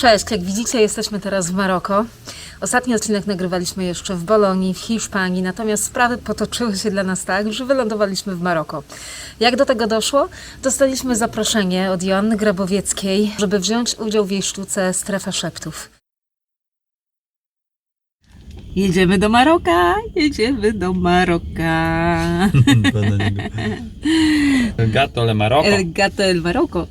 Cześć, jak widzicie jesteśmy teraz w Maroko. Ostatni odcinek nagrywaliśmy jeszcze w Bolonii, w Hiszpanii, natomiast sprawy potoczyły się dla nas tak, że wylądowaliśmy w Maroko. Jak do tego doszło? Dostaliśmy zaproszenie od Joanny Grabowieckiej, żeby wziąć udział w jej sztuce Strefa Szeptów. Jedziemy do Maroka, jedziemy do Maroka. Gato le Maroko. El gato el Maroko.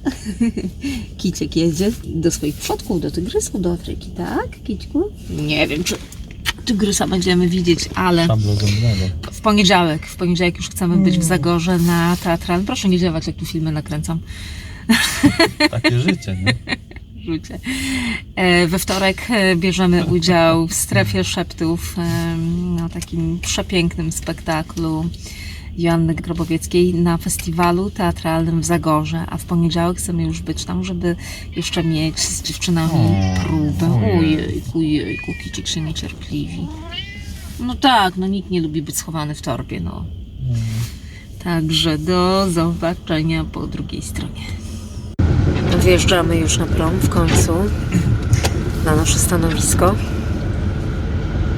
Kiciek jedzie do swoich przodków, do tygrysów, do Afryki, tak, Kiciku? Nie wiem, czy tygrysa będziemy widzieć, ale w poniedziałek, w poniedziałek już chcemy być w Zagorze na teatralnym. Proszę nie ziewać, jak tu filmy nakręcam. Takie życie, nie? Rzucie. E, We wtorek e, bierzemy udział w strefie szeptów e, na takim przepięknym spektaklu Joanny Grobowieckiej na festiwalu teatralnym w Zagorze, a w poniedziałek chcemy już być tam, żeby jeszcze mieć z dziewczynami próbę. ojej. Ojejku, jejku, Kicik się niecierpliwi. No tak, no nikt nie lubi być schowany w torbie, no. Także do zobaczenia po drugiej stronie. Wjeżdżamy już na prom w końcu na nasze stanowisko.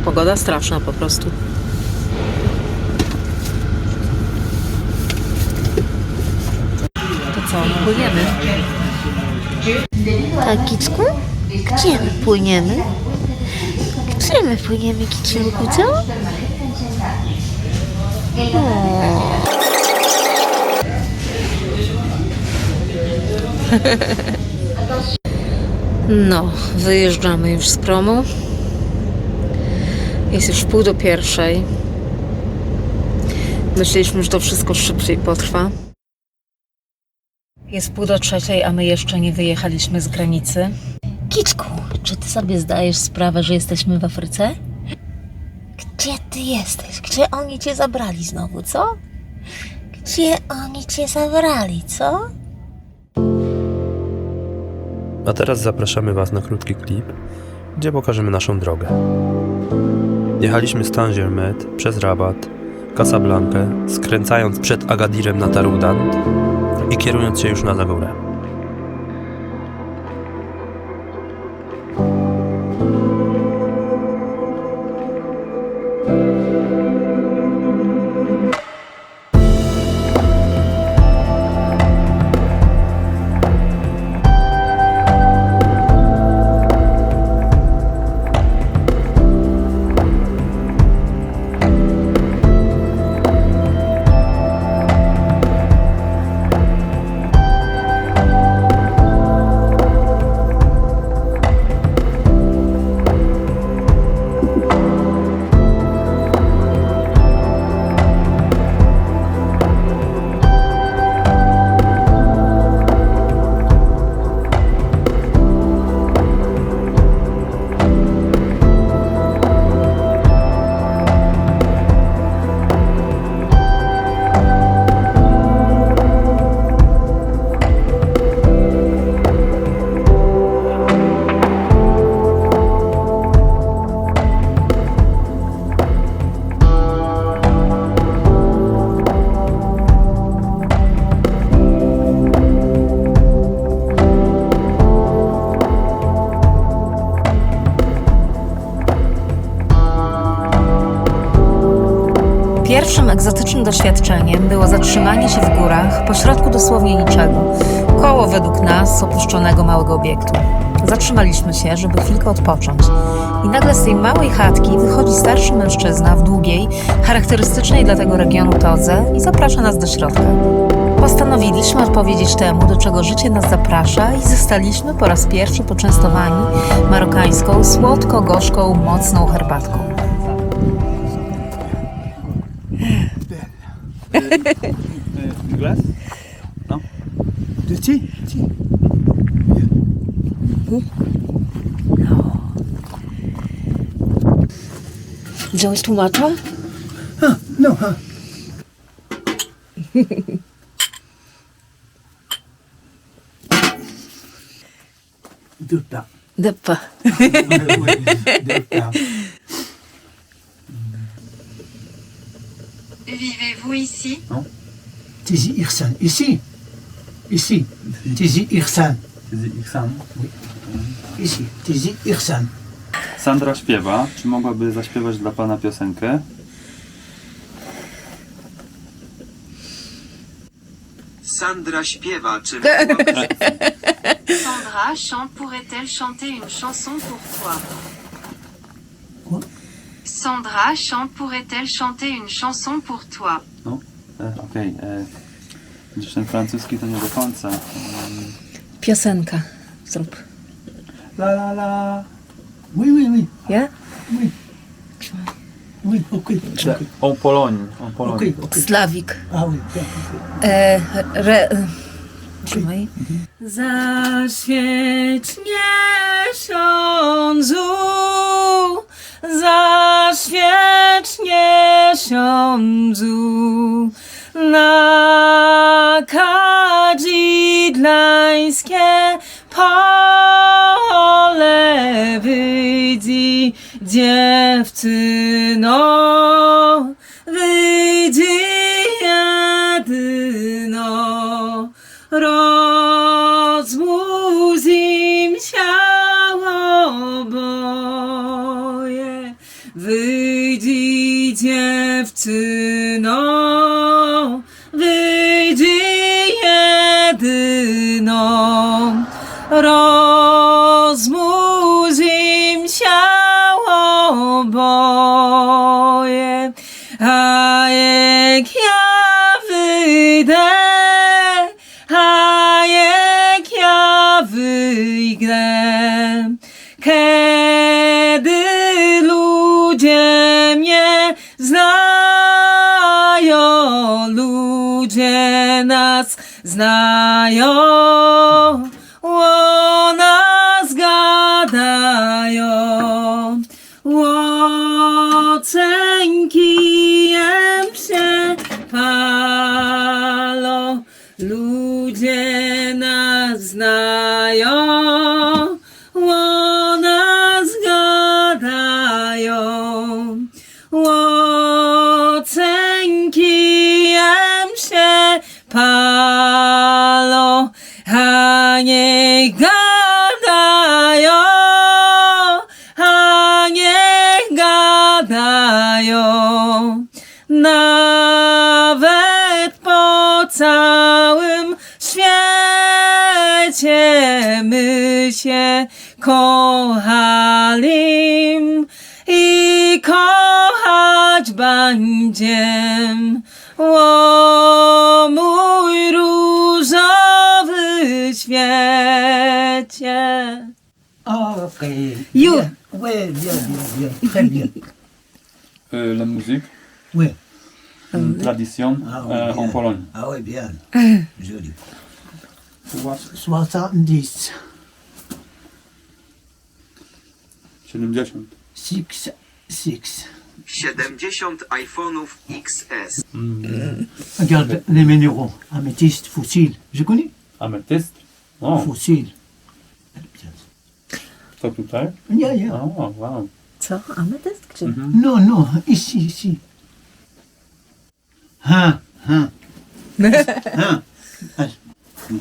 Pogoda straszna po prostu. To co, płyniemy? Tak, Kicku? Gdzie my płyniemy? Gdzie my płyniemy, Kicinku, co? No, wyjeżdżamy już z promu. Jest już pół do pierwszej. Myśleliśmy, że to wszystko szybciej potrwa. Jest pół do trzeciej, a my jeszcze nie wyjechaliśmy z granicy. Kicku, czy ty sobie zdajesz sprawę, że jesteśmy w Afryce? Gdzie ty jesteś? Gdzie oni cię zabrali znowu, co? Gdzie oni cię zabrali, co? A teraz zapraszamy Was na krótki klip, gdzie pokażemy naszą drogę. Jechaliśmy z Tanger-Med przez Rabat, Casablankę, skręcając przed Agadirem na Taroudant i kierując się już na Zagorę. Pierwszym egzotycznym doświadczeniem było zatrzymanie się w górach pośrodku dosłownie niczego. Koło według nas opuszczonego małego obiektu. Zatrzymaliśmy się, żeby chwilkę odpocząć. I nagle z tej małej chatki wychodzi starszy mężczyzna w długiej, charakterystycznej dla tego regionu todze i zaprasza nas do środka. Postanowiliśmy odpowiedzieć temu, do czego życie nas zaprasza i zostaliśmy po raz pierwszy poczęstowani marokańską, słodko-gorzką, mocną herbatką. Euh, Une glace Non De ti Ti. Wziąłeś tłumacza? A, no, a. Deux pas. Deux pas. Deux pas. Ici Tizi Irsan. Ici. Ici. Tizi Irsan. Sizi İhsan. Ici, Tizi, Ihsan. Sandra śpiewa. Czy mogłaby zaśpiewać dla pana piosenkę? Sandra śpiewa, czy Sandra chante, pourrait-elle chanter une chanson pour toi? Sandra chante, pourrait-elle chanter une chanson pour toi E, Okej. e, Widzisz, ten francuski to nie do końca. Mm, Piosenka. Zrób. La la la. Oui, oui, oui. Ja? Oui, ok. ok. On Pologne. On Pologne. Ok, ok. Slawik. Ah oui, bien. E, re, Trzymaj. Zaświeć miesiącu, zaświeć miesiącu na kadzidlańskie pole wyjdzi dziewczyno, boje, a jak ja wyjdę, a jak ja wyjdę, kiedy ludzie mnie znają, ludzie nas znają, całym świecie my się kochali i kochać będziem. O mój różowy świecie. Ah, ok. You. Ouais, bien, bien, bien. Très bien. E, La musique. Oui. Tradition. Ah, oui, e, bien. En Pologne. Ah oui, bien. Joli. Słuchasz? 70. 70. Six, six. 70 iPhone'ów XS. Regarde les minéraux. Améthyste, fossile. Je connais. Ametyst. O, Fossile. to tutaj? Yeah, yeah. O, wow. Co? Ametyst? Czy? Non, non, ici, ici. Ha, ha. ha.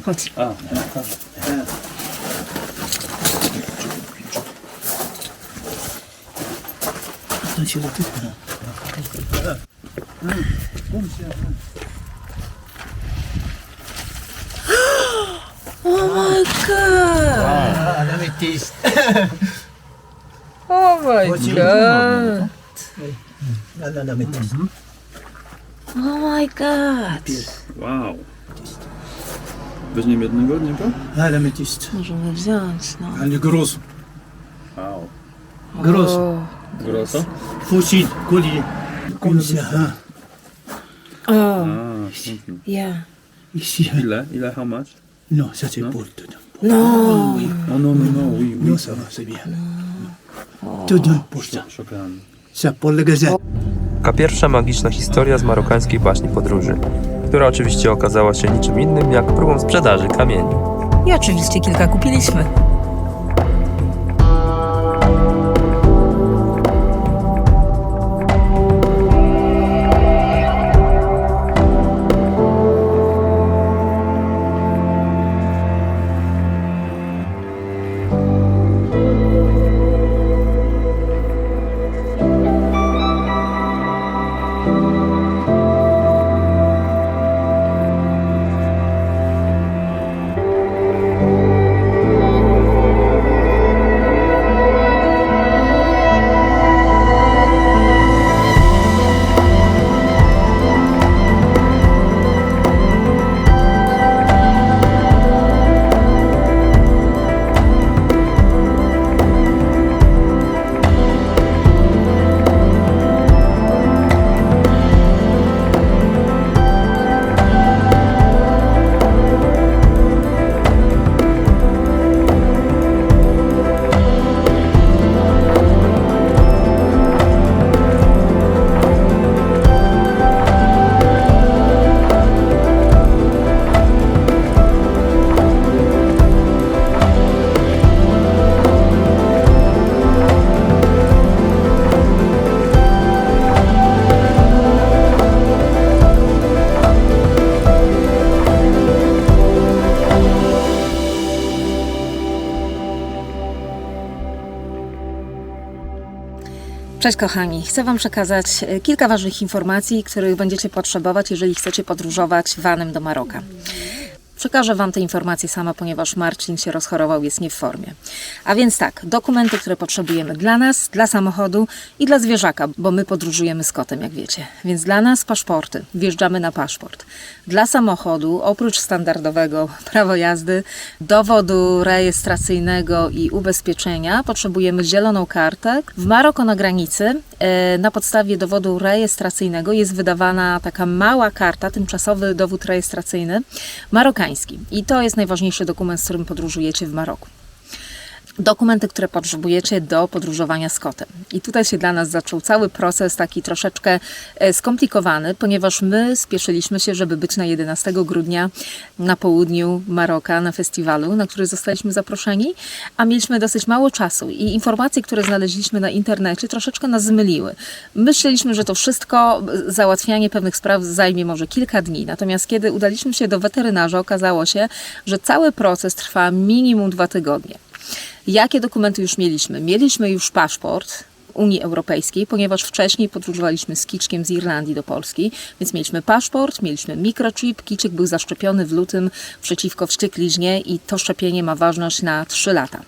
Hadi. Ha, ha, ha. Buradan şöyle tut. Ha. Ha. Oh my god! Wow, let me taste. oh my god! Let me taste. Oh my god! Wow. Weźmiemy jednego niego? Elemetist. Możemy wziąć, no. Ale gruz. Wow. Gruz. Groso? Fucin, kuli. Komisja, ha. O. Ja. Ile? Ile, how much? No, ça c'est no? tout. No. Oui. No, no, no, no, oui, oui. No. ça va, c'est bien. No. Oh. Tout d'un pour ça. Ça pour le gazette. Oh. Taka pierwsza magiczna historia z marokańskiej baśni podróży, która oczywiście okazała się niczym innym jak próbą sprzedaży kamieni. I oczywiście kilka kupiliśmy. Cześć kochani, chcę Wam przekazać e, kilka ważnych informacji, których będziecie potrzebować, jeżeli chcecie podróżować vanem do Maroka. Przekażę Wam te informacje sama, ponieważ Marcin się rozchorował, jest nie w formie. A więc tak, dokumenty, które potrzebujemy dla nas, dla samochodu i dla zwierzaka, bo my podróżujemy z kotem, jak wiecie. Więc dla nas paszporty, wjeżdżamy na paszport. Dla samochodu, oprócz standardowego prawo jazdy, dowodu rejestracyjnego i ubezpieczenia, potrzebujemy zieloną kartę. W Maroko na granicy na podstawie dowodu rejestracyjnego jest wydawana taka mała karta, tymczasowy dowód rejestracyjny marokański. I to jest najważniejszy dokument, z którym podróżujecie w Maroku. Dokumenty, które potrzebujecie do podróżowania z kotem. I tutaj się dla nas zaczął cały proces taki troszeczkę e, skomplikowany, ponieważ my spieszyliśmy się, żeby być na 11 grudnia na południu Maroka na festiwalu, na który zostaliśmy zaproszeni, a mieliśmy dosyć mało czasu i informacje, które znaleźliśmy na internecie troszeczkę nas zmyliły. Myśleliśmy, że to wszystko, e, załatwianie pewnych spraw zajmie może kilka dni, natomiast kiedy udaliśmy się do weterynarza, okazało się, że cały proces trwa minimum dwa tygodnie. Jakie dokumenty już mieliśmy? Mieliśmy już paszport Unii Europejskiej, ponieważ wcześniej podróżowaliśmy z Kiczkiem z Irlandii do Polski, więc mieliśmy paszport, mieliśmy mikrochip. Kiczek był zaszczepiony w lutym przeciwko wściekliźnie i to szczepienie ma ważność na 3 lata.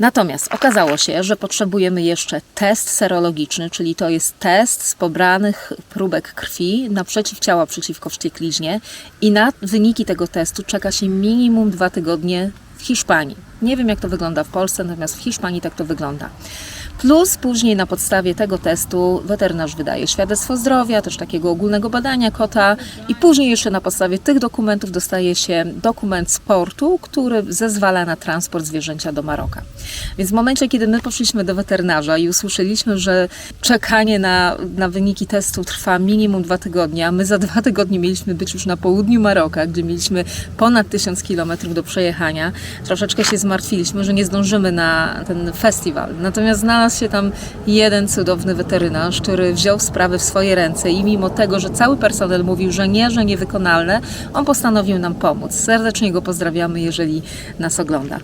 Natomiast okazało się, że potrzebujemy jeszcze test serologiczny, czyli to jest test z pobranych próbek krwi na przeciwciała przeciwko wściekliźnie i na wyniki tego testu czeka się minimum dwa tygodnie w Hiszpanii. Nie wiem jak to wygląda w Polsce, natomiast w Hiszpanii tak to wygląda. Plus później na podstawie tego testu weterynarz wydaje świadectwo zdrowia, też takiego ogólnego badania kota i później jeszcze na podstawie tych dokumentów dostaje się dokument z portu, który zezwala na transport zwierzęcia do Maroka. Więc w momencie, kiedy my poszliśmy do weterynarza i usłyszeliśmy, że czekanie na, na wyniki testu trwa minimum dwa tygodnie, a my za dwa tygodnie mieliśmy być już na południu Maroka, gdzie mieliśmy ponad tysiąc kilometrów do przejechania, troszeczkę się zmartwiliśmy, że nie zdążymy na ten festiwal. Natomiast znalazł się tam jeden cudowny weterynarz, który wziął sprawę w swoje ręce i mimo tego, że cały personel mówił, że nie, że niewykonalne, on postanowił nam pomóc. Serdecznie go pozdrawiamy, jeżeli nas ogląda.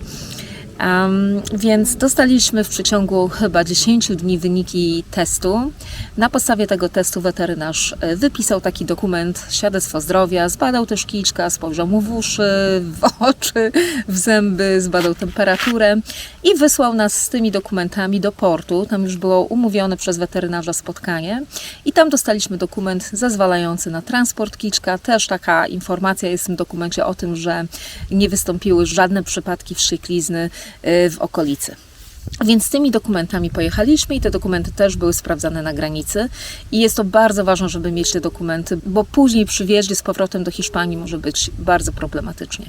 Em, więc dostaliśmy w przeciągu chyba 10 dni wyniki testu. Na podstawie tego testu weterynarz e, wypisał taki dokument, świadectwo zdrowia, zbadał też kiczka, spojrzał mu w uszy, w oczy, w zęby, zbadał temperaturę i wysłał nas z tymi dokumentami do portu. Tam już było umówione przez weterynarza spotkanie i tam dostaliśmy dokument zezwalający na transport kiczka. Też taka informacja jest w tym dokumencie o tym, że nie wystąpiły żadne przypadki wścieklizny w okolicy. Więc z tymi dokumentami pojechaliśmy i te dokumenty też były sprawdzane na granicy. I jest to bardzo ważne, żeby mieć te dokumenty, bo później przy wjeździe z powrotem do Hiszpanii może być bardzo problematycznie.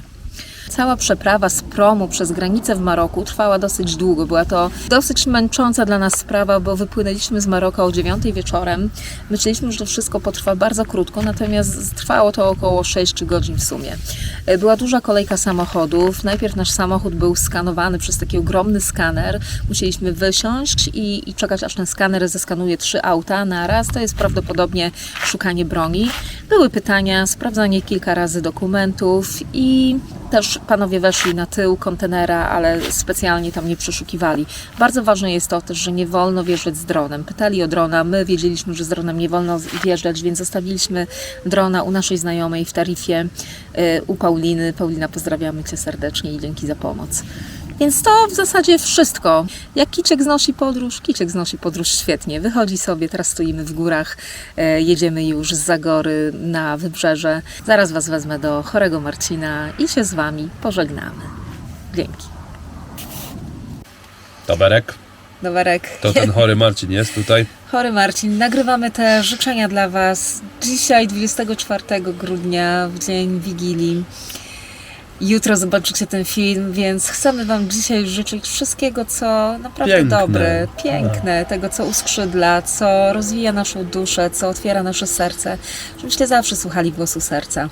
Cała przeprawa z promu przez granicę w Maroku trwała dosyć długo. Była to dosyć męcząca dla nas sprawa, bo wypłynęliśmy z Maroka o 9 wieczorem. Myśleliśmy, że to wszystko potrwa bardzo krótko, natomiast trwało to około 6 godzin w sumie. E, Była duża kolejka samochodów. Najpierw nasz samochód był skanowany przez taki ogromny skaner. Musieliśmy wysiąść i, i czekać, aż ten skaner zeskanuje trzy auta na raz. To jest prawdopodobnie szukanie broni. Były pytania, sprawdzanie kilka razy dokumentów i też panowie weszli na tył kontenera, ale specjalnie tam nie przeszukiwali. Bardzo ważne jest to też, że nie wolno wjeżdżać z dronem. Pytali o drona, my wiedzieliśmy, że z dronem nie wolno wjeżdżać, więc zostawiliśmy drona u naszej znajomej w Tarifie, y, u Pauliny. Paulina, pozdrawiamy Cię serdecznie i dzięki za pomoc. Więc to w zasadzie wszystko. Jak Kiciek znosi podróż, Kiciek znosi podróż świetnie. Wychodzi sobie, teraz stoimy w górach, e, jedziemy już z Zagory na wybrzeże. Zaraz Was wezmę do chorego Marcina i się z Wami pożegnamy. Dzięki. Taberek, Doberek. to ten chory Marcin jest tutaj. Chory Marcin, nagrywamy te życzenia dla Was dzisiaj, 24 grudnia, w dzień Wigilii. Jutro zobaczycie ten film, więc chcemy Wam dzisiaj życzyć wszystkiego, co naprawdę Piękne. dobre, piękne, tego, co uskrzydla, co rozwija naszą duszę, co otwiera nasze serce, żebyście zawsze słuchali głosu serca.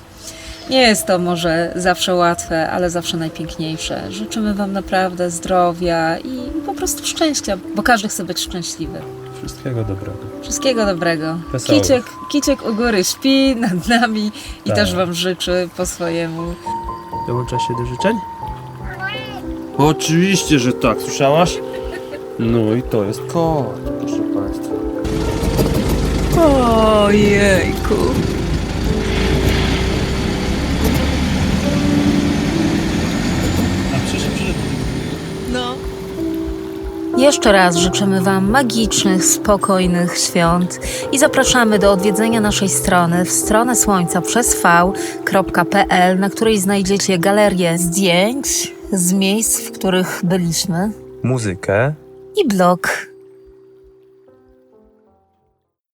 Nie jest to może zawsze łatwe, ale zawsze najpiękniejsze. Życzymy Wam naprawdę zdrowia i po prostu szczęścia, bo każdy chce być szczęśliwy. Wszystkiego dobrego. Wszystkiego dobrego. Wesołych. Kiciek, Kiciek u góry śpi nad nami i Tak. też Wam życzy po swojemu. Dołącza się do życzeń? Oczywiście, że tak, słyszałaś? No i to jest kot, proszę Państwa. Ojejku. Jeszcze raz życzymy Wam magicznych, spokojnych świąt i zapraszamy do odwiedzenia naszej strony w stronę słońca przez v.pl, na której znajdziecie galerię zdjęć z miejsc, w których byliśmy. Muzykę. I blog